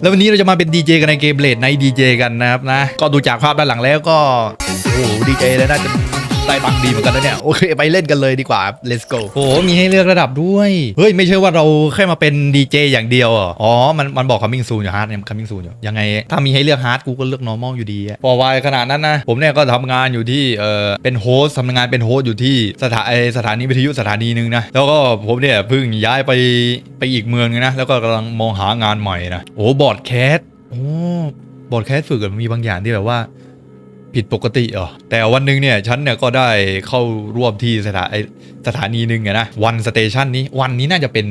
แล้ววันนี้เราจะมาเป็นดีเจกันในเกมเลดในดีเจกันนะครับนะ ก็ดูจากภาพด้านหลังแล้วก็ โอ้โหดีเจแล้วน่าจะ ได้ตังค์ดีเหมือนกันนะเนี่ยโอเคไปเล่นกันเลยดีกว่า let's go โอ้โหมีให้เลือกระดับด้วยเฮ้ยไม่ใช่ว่าเราแค่มาเป็นดีเจอย่างเดียวเหรออ๋อมันมันบอก coming soon อยู่ฮาร์ดเนี่ย coming soon อยู่ยังไงถ้ามีให้เลือกฮาร์ดกูก็เลือก normal อยู่ดีอะพอวายขนาดนั้นนะผมเนี่ยก็ทำงานอยู่ที่เออเป็นโฮสต์ทำงานเป็นโฮสต์อยู่ที่สถาไอสถานีวิทยุสถานีหนึ่งนะแล้วก็ผมเนี่ยเพิ่งย้ายไปไปอีกเมืองนึงนะแล้วก็กำลังมองหางานใหม่นะโอ้บอร์ดแคสโอ้บอร์ดแคสฝึกอะมีบางอย่างที่แบบว่า ผิดปกติเหรอแต่วันหนึ่งเนี่ยฉันเนี่ยก็ได้เข้าร่วมที่สถานสถานีหนึ่งนะวันสเตชันนี้วันนี้น่าจะเป็น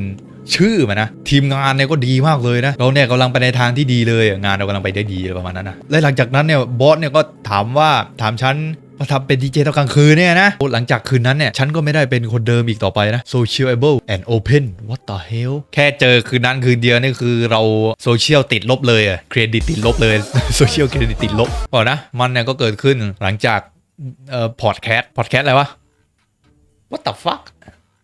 ชื่อมันนะ ทีมงานเนี่ยก็ดีมากเลยนะ เราเนี่ยกำลังไปในทางที่ดีเลย งานเรากำลังไปได้ดีประมาณนั้นนะและหลังจากนั้นเนี่ยบอสเนี่ยก็ถามว่าถามฉัน มาทำเป็นดีเจตอนกลางคืนเนี่ยนะ หลังจากคืนนั้นเนี่ย ฉันก็ไม่ได้เป็นคนเดิมอีกต่อไปนะ sociable and open what the hell แค่เจอคืนนั้นคืนเดียวนี่คือเราโซเชียลติดลบเลยอะเครดิตติดลบเลยโซเชียลเครดิตติดลบก่อนนะ มันเนี่ยก็เกิดขึ้นหลังจากเอ่อพอดแคสต์พอดแคสต์อะไรวะ what the fuck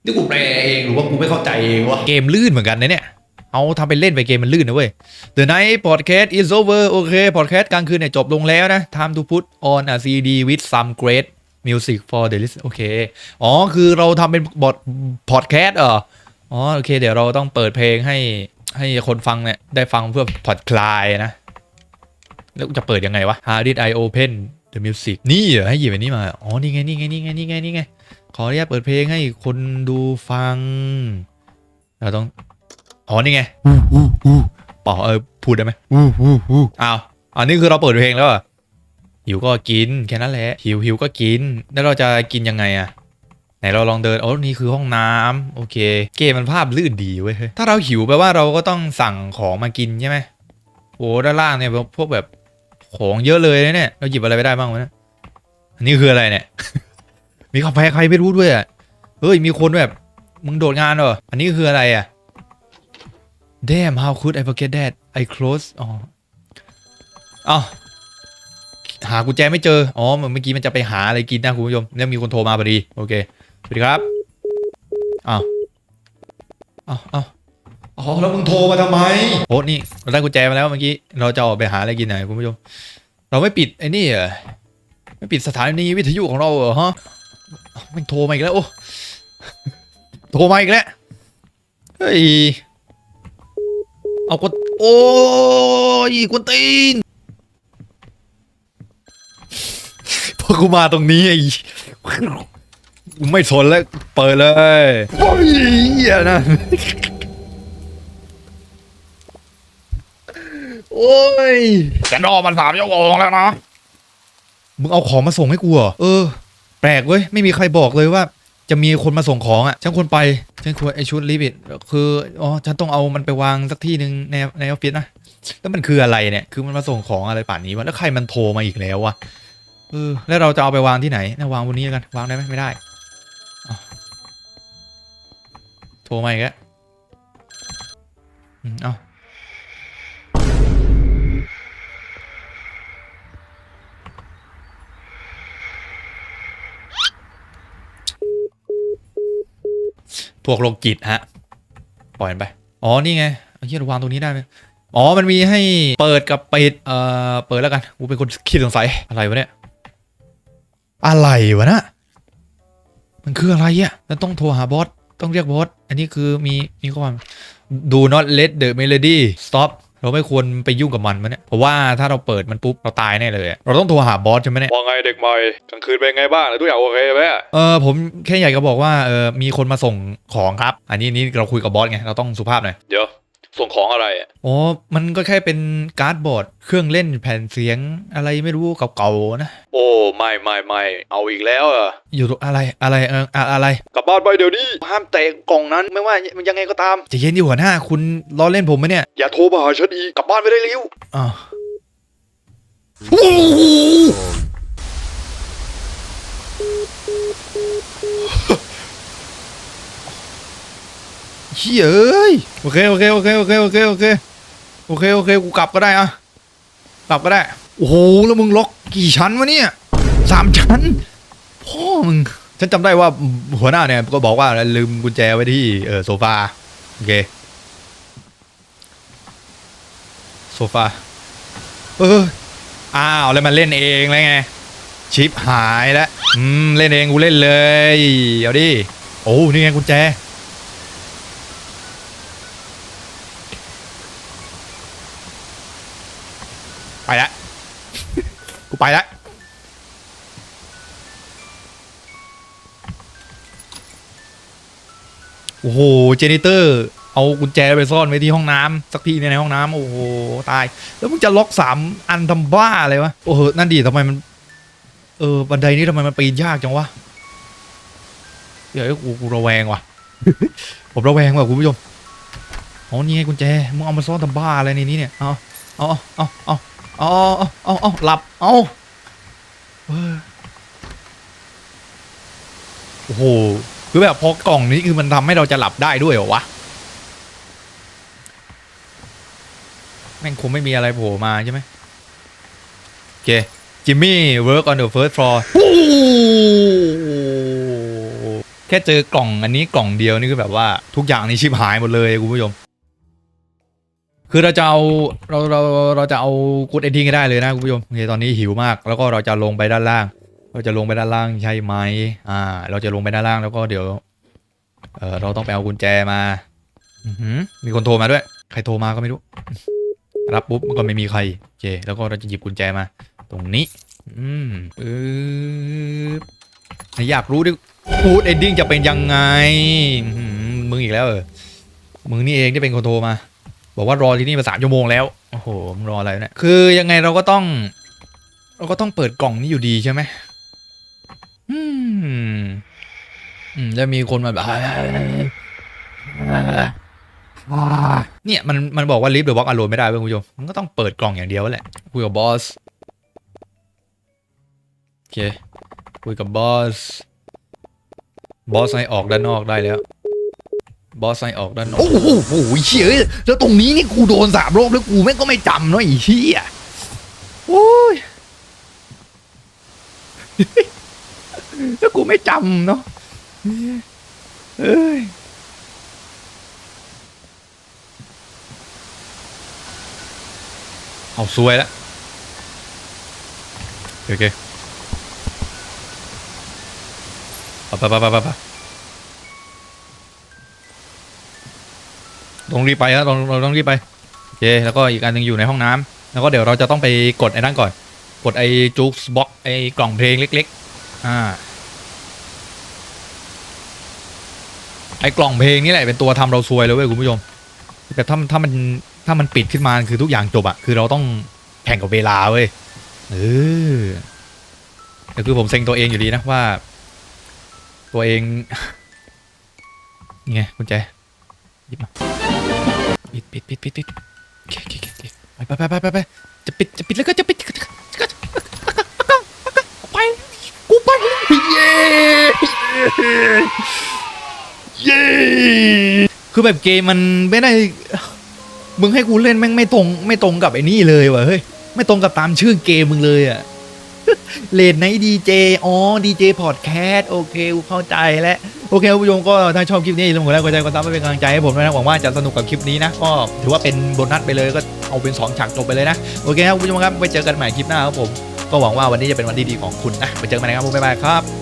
นี่กูแปลเองหรือว่ากูไม่เข้าใจเองวะเกมลื่นเหมือนกันนะเนี่ย เอาทำไปเล่นไปเกมมันลื่นนะเว้ย The night podcast is over โอเค podcast กลางคืนเนี่ยจบลงแล้วนะ time to put on a CD with some great music for the list โอเค อ๋อ คือเราทำเป็นบทพอดแคสต์เหรออ๋อ โอเค เดี๋ยวเราต้องเปิดเพลงให้ให้คนฟังเนี่ยได้ฟังเพื่อผ่อนคลายนะ แล้วจะเปิดยังไงวะ How did I open the music นี่เหรอให้หยิบอันนี้มา อ๋อ นี่ไง นี่ไง นี่ไง นี่ไง นี่ไง ขออนุญาตเปิดเพลงให้คนดูฟัง เราต้อง อ๋อนี่ไงอู้อู้อู้เปล่าเออพูดได้ไหมอู้อู้อู้อ้าวอันนี้คือเราเปิดเพลงแล้วเหรอหิวก็กินแค่นั้นแหละหิวหิวก็กิน แล้วเราจะกินยังไงอะไหนเราลองเดินอ๋อนี่คือห้องน้ำโอเค เกมมันภาพลื่นดีเว้ยเฮ้ยถ้าเราหิวแปลว่าเราก็ต้องสั่งของมากินใช่ไหมโอ้ด้านล่างเนี่ยพวกแบบของเยอะเลยนะเนี่ยเราหยิบอะไรไปได้บ้างวะเนี่ยอันนี้คืออะไรเนี่ย มีกาแฟใครไม่รู้ด้วยอะเฮ้ยมีคนแบบมึงโดดงานเหรออันนี้คืออะไรอะ Damn how could I forget that I close อ๋อเอาหากุญแจไม่เจอ อ๋อเมื่อกี้มันจะไปหาอะไรกินนะคุณผู้ชม แล้วมีคนโทรมาพอดี โอเค สวัสดีครับอ้าวอ้าวอ้าวอ๋อแล้วมึงโทรมาทำไมโอ้นี่เราได้กุญแจมาแล้วเมื่อกี้ เราจะออกไปหาอะไรกินหน่อยคุณผู้ชม เราไม่ปิดไอ้นี่เหรอ ไม่ปิดสถานีวิทยุของเราเหรอฮะอ้าวมันโทรมาอีกแล้วโอ้ โทรมาอีกแล้ว เฮ้ย เอากดโอ้ยกวนตีนพอกูมาตรงนี้ไอ้กูไม่สนแล้ว เปิดเลยโอ้ยเหี้ยนะโอ้ยฉันรอมันสามชั่วโมงแล้วนะ มึงเอาของมาส่งให้กูเหรอ เออ แปลกเว้ย ไม่มีใครบอกเลยว่า จะมีคนมาส่งของอะฉันควรไปฉันควรไอชุดลิบิดคืออ๋อฉันต้องเอามันไปวางสักที่หนึ่งในในออฟฟิศนะแล้วมันคืออะไรเนี่ยคือมันมาส่งของอะไรป่านนี้วะแล้วใครมันโทรมาอีกแล้ววะเออแล้วเราจะเอาไปวางที่ไหนนะวางบนนี้กันวางได้ไหมไม่ได้โทรมาอีกแล้วอืมเอา พวกโรคจิตฮะ ปล่อยมันไป อ๋อ นี่ไงเอาเฮียราวางตรงนี้ได้ไหมอ๋อ มันมีให้เปิดกับปิด เอ่อ เปิดแล้วกัน กูเป็นคนคิดสงสัย อะไรวะเนี่ย อะไรวะนะ มันคืออะไรอะแล้วต้องโทรหาบอส ต้องเรียกบอส อันนี้คือมี มีข้อความ do not let the melody stop เราไม่ควรไปยุ่งกับมันมันเนี่ยเพราะว่าถ้าเราเปิดมันปุ๊บเราตายแน่เลยอะเราต้องโทรหาบอสใช่ไหมเนี่ยว่าไงเด็กใหม่กลางคืนเป็นไงบ้างทุกอย่างโอเคไหมเออผมแค่อยากจะบอกว่าเออมีคนมาส่งของครับ อันนี้นี่เราคุยกับบอสไงเราต้องสุภาพหน่อยเดี๋ยว ส่งของอะไรอะอ๋อ มันก็แค่เป็นการ์ดบอร์ด เครื่องเล่นแผ่นเสียงอะไรไม่รู้เก่าๆนะ โอ้ไม่ไม่ไม่เอาอีกแล้วเหรออยู่ตรงอะไรอะไรเอออะอะไร กลับบ้านไปเดี๋ยวนี้ห้ามแตะกล่องนั้นไม่ว่ามันยังไงก็ตามใจะเย็นดีหัวหน้า คุณล้อเล่นผมไหมเนี่ย อย่าโทรมาหาฉันอีกกลับบ้านไปได้เร็วอ้าว เฮ้ยเอ้ยโอเคโอเคโอเคโอเคโอเคโอเคโอเคโอเคกูกลับก็ได้อะกลับก็ได้โอ้โหแล้วมึงล็อกกี่ชั้นวะเนี่ยสามชั้นพ่อมึงฉันจำได้ว่าหัวหน้าเนี่ยก็บอกว่าลืมกุญแจไว้ที่เออโซฟาโอเคโซฟาเอออ้าวแล้วมันเล่นเองแล้วไงชิปหายแล้วอืมเล่นเองกูเล่นเลยเอาดิโอ้นี่ไงกุญแจ ไปละ กูไปละโอ้โห เจเนเตอร์ เอากุญแจไปซ่อนไว้ที่ห้องน้ำสักทีในห้องน้ำโอ้โห ตาย แล้วมึงจะล็อกสามอันทำบ้าอะไรวะ โอ้โห นั่นดีทำไมมัน เออ บันไดนี้ทำไมมันปีนยากจังวะ เดี๋ยวกูกูระแวงว่ะ ผมระแวงว่ะคุณผู้ชม อ๋อ นี่ไงกุญแจ มึงเอามาซ่อนทำบ้าอะไรในนี้เนี่ย เอาเอาเอาเอา อาเอาเอาเอหลับ เอาโอ้โห คือแบบพอกล่องนี้คือมันทำให้เราจะหลับได้ด้วยเหรอวะ แม่งคงไม่มีอะไรโผล่มาใช่ไหมโอเค จิมมี่ work on the first floor แค่เจอกล่องอันนี้กล่องเดียวนี่คือแบบว่าทุกอย่างนี่ชิบหายหมดเลยคุณผู้ชม คือเราจะเอาเราเราเราจะเอากูดเอนดิ้งให้ได้เลยนะคุณผู้ชมโอเคตอนนี้หิวมาก แล้วก็เราจะลงไปด้านล่าง เราจะลงไปด้านล่างใช่ไหมอ่า เราจะลงไปด้านล่างแล้วก็เดี๋ยว เออเราต้องไปเอากุญแจมาอืมีคนโทรมาด้วย ใครโทรมาก็ไม่รู้ รับปุ๊บมันก็ไม่มีใครโอเคแล้วก็เราจะหยิบกุญแจมา ตรงนี้ อืมปึ๊บอยากรู้ดิกูดเอนดิ้งจะเป็นยังไงมึงอีกแล้วเออมึงนี่เองที่เป็นคนโทรมา บอกว่ารอที่นี่มาสามชั่วโมงแล้วโอ้โหมึงรออะไรเนี่ยคือยังไงเราก็ต้อง เราก็ต้องเปิดกล่องนี้อยู่ดีใช่ไหมอืมอืมแล้วมีคนมาแบบเนี่ยมันมันบอกว่าลิฟต์หรือบล็อกอารมณ์ไม่ได้เว้ยคุณผู้ชมมันก็ต้องเปิดกล่องอย่างเดียวแหละคุยกับบอสโอเคคุยกับบอสบอสให้ออกด้านนอกได้แล้ว บอสให้ออกด้านนอกโอ้โหโอ้โหเชี่ยแล้วตรงนี้นี่กูโดนสามรอบแล้วกูแม่งก็ไม่จำเนาะไอ้เหี้ยโอ้ยแล้วกูไม่จำเนาะเอ้ยเอาซวยแล้วโอเคโอเคไปไปไปไปไป ต้องรีบไปครับเราเราต้องรีบไปโอเคแล้วก็อีกอันหนึ่งอยู่ในห้องน้ำแล้วก็เดี๋ยวเราจะต้องไปกดไอ้นั่นก่อน กดไอ้จู๊กบ็อกไอ้กล่องเพลงเล็ก ๆ อ่าไอ้กล่องเพลงนี่แหละเป็นตัวทำเราซวยเลยเว้ยคุณผู้ชม แต่ถ้าถ้ามันถ้ามันปิดขึ้นมาคือทุกอย่างจบอะคือเราต้องแข่งกับเวลาเว้ยเออแต่คือผมเซ็งตัวเองอยู่ดีนะว่า ตัวเองไงกุญแจหยิบมา ปิดปิดปิดปิดปิดโอเคโอเคโอเคไปไปไปไปไปไปจะปิดจะปิดแล้วก็จะปิดไปกูไปเย้เย้คือแบบเกมมันไม่ได้มึงให้กูเล่นแม่งไม่ตรง ไม่ตรงกับไอ้นี่เลยว่ะเฮ้ยไม่ตรงกับตามชื่อเกมมึงเลยอะเลดไนดีเจอ๋อดีเจพอดแคสต์โอเคกูเข้าใจแล้ว โอเคคุณผู้ชมก็ถ้าชอบคลิปนี้อย่าลืมกดไลค์กดแชร์กดซับเพื่อเป็นกำลังใจให้ผมด้วยนะหวังว่าจะสนุกกับคลิปนี้นะก็ถือว่าเป็นโบนัสไปเลยก็เอาเป็นสองฉากจบไปเลยนะโอเคครับคุณผู้ชมครับไปเจอกันใหม่คลิปหน้าครับผมก็หวังว่าวันนี้จะเป็นวันที่ดีของคุณนะไปเจอกันใหม่นะครับผมบ๊ายบายครับ